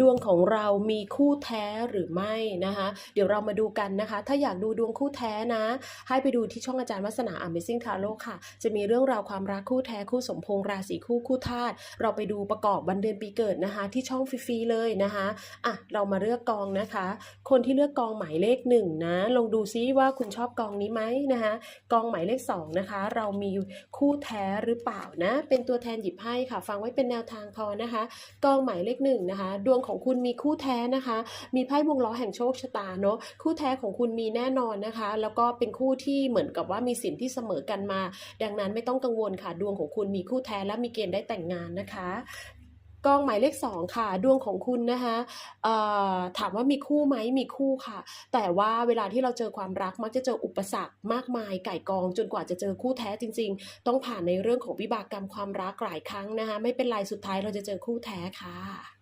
ดวงของเรามีคู่แท้หรือไม่นะคะ เดี๋ยวเรามาดูกันนะคะ ถ้าอยากดูดวงคู่แท้นะ ให้ไปดูที่ช่องอาจารย์วัฒนา Amazing Tarot ค่ะ จะมีเรื่องราวความรักคู่แท้คู่สมพงษ์ราศีคู่คู่ธาตุเราไปดูประกอบวันเดือนปีเกิดนะคะ ที่ช่องฟรีๆเลยนะคะอะเรามาเลือกกองนะคะ คนที่เลือกกองหมายเลขหนึ่งนะลองดูซิว่าคุณชอบกองนี้ไหมนะคะกองหมายเลขสองนะคะ เรามีคู่แท้หรือเปล่านะ เป็นตัวแทนหยิบให้ค่ะ ฟังไว้เป็นแนวทางพอนะคะ กองหมายเลขหนึ่งนะคะ ดวงของคุณมีคู่แท้นะคะ มีไพ่วงล้อแห่งโชคชะตาเนาะคู่แท้ของคุณมีแน่นอนนะคะ แล้วก็เป็นคู่ที่เหมือนกับว่ามีสินที่เสมอกันมา ดังนั้นไม่ต้องกังวลค่ะดวงของคุณมีคู่แท้และมีเกณฑ์ได้แต่งงานนะคะกองหมายเลขสองค่ะ ดวงของคุณนะคะถามว่ามีคู่ไหมมีคู่ค่ะ แต่ว่าเวลาที่เราเจอความรักมักจะเจออุปสรรคมากมายไก่กอง จนกว่าจะเจอคู่แท้จริง ๆ ต้องผ่านในเรื่องของวิบากกรรมความรักหลายครั้งนะคะไม่เป็นไรสุดท้ายเราจะเจอคู่แท้ค่ะ